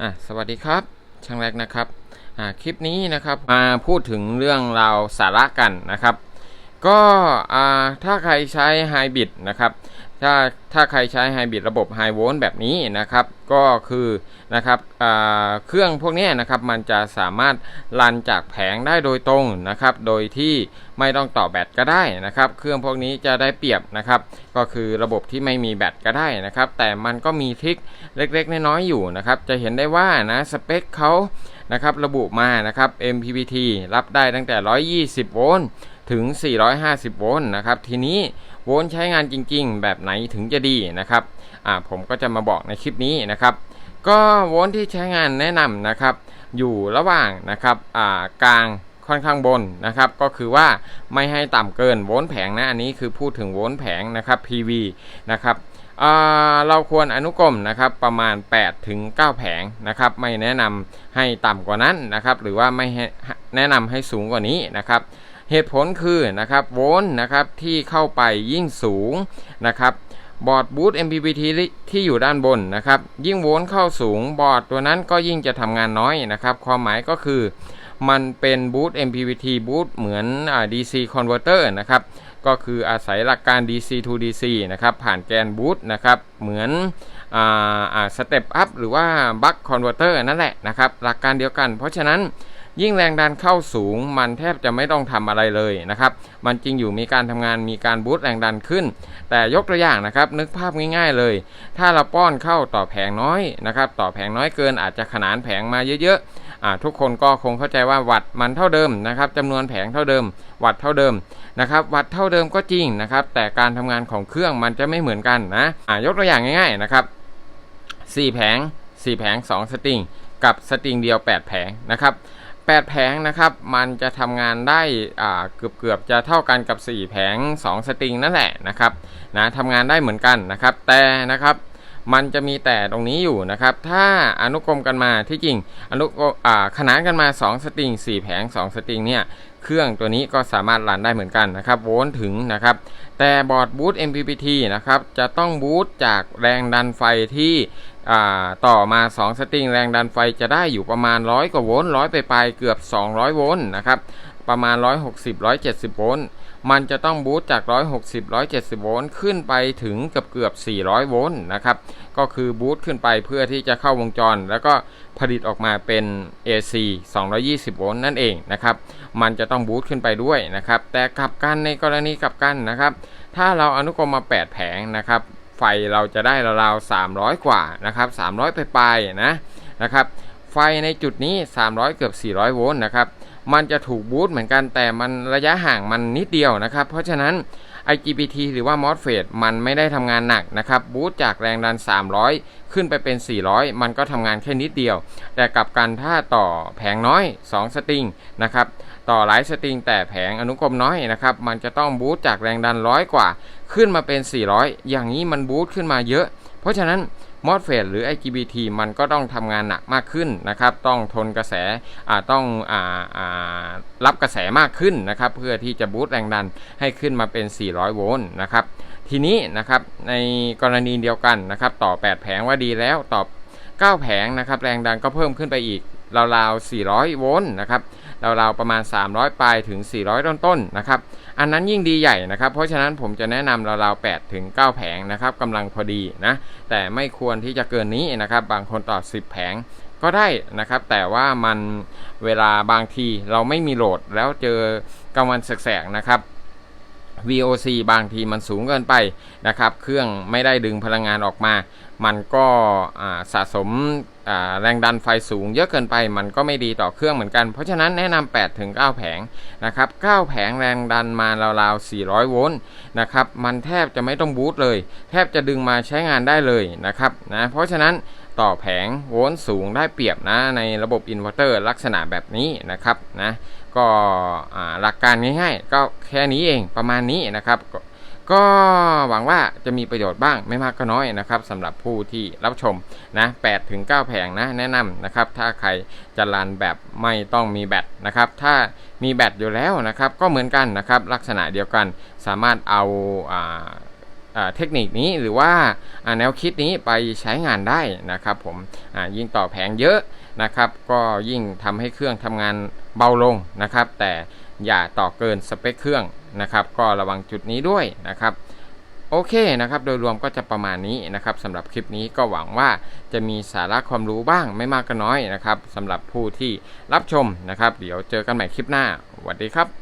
อะสวัสดีครับ ช่างแรกนะครับอ่าคลิปนี้นะครับมาพูดถึงเรื่องราวสาระกันนะครับ ก็อ่าถ้าใครใช้ไฮบริดนะครับ ถ้าถ้าใครใช้ไฮบริดระบบไฮโวลต์แบบนี้นะครับ ก็คือนะครับเครื่องพวกนี้นะครับมันจะสามารถรันจากแผงได้โดยตรงนะครับ โดยที่ไม่ต้องต่อแบตก็ได้นะครับ เครื่องพวกนี้จะได้เปรียบนะครับ ก็คือระบบที่ไม่มีแบตก็ได้นะครับ แต่มันก็มีทริคเล็กๆ น้อยๆอยู่นะครับ จะเห็นได้ว่านะสเปคเขานะครับระบุมานะครับ MPPT รับได้ตั้งแต่ 120 โวลต์ถึง 450 โวลต์นะครับ ทีนี้ โวลต์ใช้งานจริง ๆ แบบไหนถึงจะดีนะครับอ่าผมก็จะมาบอกในคลิปนี้นะครับ ก็โวลต์ที่ใช้งานแนะนำนะครับ อยู่ระหว่างนะครับอ่ากลางค่อนข้างบนนะครับ ก็คือว่าไม่ให้ต่ำเกินโวลต์แผงนะอันนี้คือพูดถึงโวลต์แผงนะครับ PV นะครับอ่าเราควรอนุกรมนะครับประมาณ 8 ถึง 9 แผงนะครับ ไม่แนะนำให้ต่ำกว่านั้นนะครับ หรือว่าไม่แนะนำให้สูงกว่านี้นะครับ เหตุผลคือนะครับโวลต์นะครับที่เข้าไปยิ่งสูงนะครับบอร์ดบูต MPPT ที่อยู่ด้านบนนะครับ ยิ่งโวลต์เข้าสูงบอร์ดตัวนั้นก็ยิ่งจะทำงานน้อยนะครับ ความหมายก็คือมันเป็นบูต MPPT บูตเหมือนอ DC converter นะครับ ก็คืออาศัยหลักการ DC to DC นะครับ ผ่านแกนบูตนะครับ เหมือนอ่าสเต็ปอัพหรือว่าบัคคอนเวอร์เตอร์นั่นแหละนะครับ หลักการเดียวกัน เพราะฉะนั้น ยิ่งแรงดันเข้าสูง มันแทบจะไม่ต้องทำอะไรเลยนะครับ มันจริงอยู่มีการทำงานมีการบูตแรงดันขึ้น แต่ยกตัวอย่างนะครับนึกภาพง่าย ๆเลย ถ้าเราป้อนเข้าต่อแผงน้อยนะครับต่อแผงน้อยเกินอาจจะขนานแผงมาเยอะๆอ่าทุกคนก็คงเข้าใจว่าวัตต์มันเท่าเดิมนะครับจำนวนแผงเท่าเดิม วัตต์เท่าเดิมนะครับวัตต์เท่าเดิมก็จริงนะครับแต่การทำงานของเครื่องมันจะไม่เหมือนกันนะอ่ายกตัวอย่างง่ายๆนะครับ4แผง4แผง 2 สตริง กับสตริงเดียว 8 แผงนะครับ 8 แผงนะครับ มันจะทำงานได้อ่าเกือบเกือบจะเท่ากันกับ 4 แผง 2 สตริงนั่นแหละนะครับนะทำงานได้เหมือนกันนะครับ แต่นะครับ มันจะมีแต่ตรงนี้อยู่นะครับ ถ้าอนุกรมกันมาที่จริงอนุกรมอ่าขนานกันมา 2 สตริง 4 แผง 2 สตริงเนี่ยเครื่องตัวนี้ก็สามารถรันได้เหมือนกันนะครับโวลต์ถึงนะครับ แต่บอร์ดบูต MPPT นะครับจะต้องบูตจากแรงดันไฟที่ต่อมา 2 สตริง แรงดันไฟจะได้อยู่ประมาณ 100 กว่าโวลต์ร้อยไปปลายเกือบ 200 โวลต์นะครับ ประมาณ 160 170 โวลต์ มันจะต้องบูตจาก 160 170 โวลต์ขึ้นไปถึงเกือบเกือบ 400 โวลต์นะครับ ก็คือบูตขึ้นไปเพื่อที่จะเข้าวงจร แล้วก็ผลิตออกมาเป็น AC 220 โวลต์นั่นเองนะครับ มันจะต้องบูตขึ้นไปด้วยนะครับ แต่กลับกันในกรณีกลับกันนะครับ ถ้าเราอนุกรมมา 8 แผงนะครับ ไฟเราจะได้ราวๆ300 กว่านะครับ 300 ไปๆนะนะครับ ไฟในจุดนี้ 300 เกือบ 400 โวลต์นะครับ มันจะถูกบูตเหมือนกันแต่มันระยะห่างมันนิดเดียวนะครับ เพราะฉะนั้น IGBT หรือว่า MOSFET มันไม่ได้ทำงานหนักนะครับ บูตจากแรงดัน 300 ขึ้นไปเป็น 400 มันก็ทำงานแค่นิดเดียว แต่กับกันถ้าต่อแผงน้อย 2 สตริงนะครับ ต่อหลายสตริงแต่แผงอนุกรมน้อยนะครับ มันจะต้องบูตจากแรงดันร้อยกว่า ขึ้นมาเป็น 400 อย่างนี้มันบูตขึ้นมาเยอะ เพราะฉะนั้น MOSFET หรือ IGBT มันก็ต้องทำงานหนักมากขึ้นนะครับ ต้องทนกระแสต้องออรับกระแสมากขึ้นนะครับ เพื่อที่จะบูตแรงดันให้ขึ้นมาเป็น 400 โวลต์นะครับทีนี้นะครับในกรณีเดียวกันนะครับต่อ 8 แผงว่าดีแล้วต่อ 9 แผงนะครับแรงดันก็เพิ่มขึ้นไปอีกราวๆ400 โวลต์นะครับ ราวๆประมาณ 300 ปลายถึง 400 ต้นๆนะครับ อันนั้นยิ่งดีใหญ่นะครับ เพราะฉะนั้นผมจะแนะนำราวๆ8ถึง9แผงนะครับกำลังพอดีนะ แต่ไม่ควรที่จะเกินนี้นะครับ บางคนต่อ 10 แผงก็ได้นะครับ แต่ว่ามันเวลาบางทีเราไม่มีโหลดแล้วเจอกลางวันแสกๆนะครับ VOC บางทีมันสูงเกินไปนะครับ เครื่องไม่ได้ดึงพลังงานออกมา มันก็สะสมแรงดันไฟสูงเยอะเกินไป มันก็ไม่ดีต่อเครื่องเหมือนกัน เพราะฉะนั้นแนะนำ8ถึง9แผงนะครับ9แผงแรงดันมาราวๆ 400 โวลต์นะครับ มันแทบจะไม่ต้องบูตเลย แทบจะดึงมาใช้งานได้เลยนะครับนะ เพราะฉะนั้น ต่อแผงโวลต์สูงได้เปรียบนะในระบบอินเวอร์เตอร์ลักษณะแบบนี้นะครับนะก็หลักการง่ายๆ ก็แค่นี้เองประมาณนี้นะครับก็ก็หวังว่าจะมีประโยชน์บ้างไม่มากก็น้อยนะครับสำหรับผู้ที่รับชมนะ8ถึง9แผงนะแนะนำนะครับ ถ้าใครจะรันแบบไม่ต้องมีแบตนะครับ ถ้ามีแบตอยู่แล้วนะครับ ก็เหมือนกันนะครับ ลักษณะเดียวกันสามารถเอาอ่าอ่า เทคนิคนี้หรือว่าแนวคิดนี้ไปใช้งานได้นะครับผมยิ่งต่อแผงเยอะนะครับ ก็ยิ่งทำให้เครื่องทำงานเบาลงนะครับ แต่อย่าต่อเกินสเปคเครื่องนะครับ ก็ระวังจุดนี้ด้วยนะครับโอเคนะครับ โดยรวมก็จะประมาณนี้นะครับสำหรับคลิปนี้ก็หวังว่าจะมีสาระความรู้บ้างไม่มากก็น้อยนะครับสำหรับผู้ที่รับชมนะครับ เดี๋ยวเจอกันใหม่คลิปหน้าสวัสดีครับ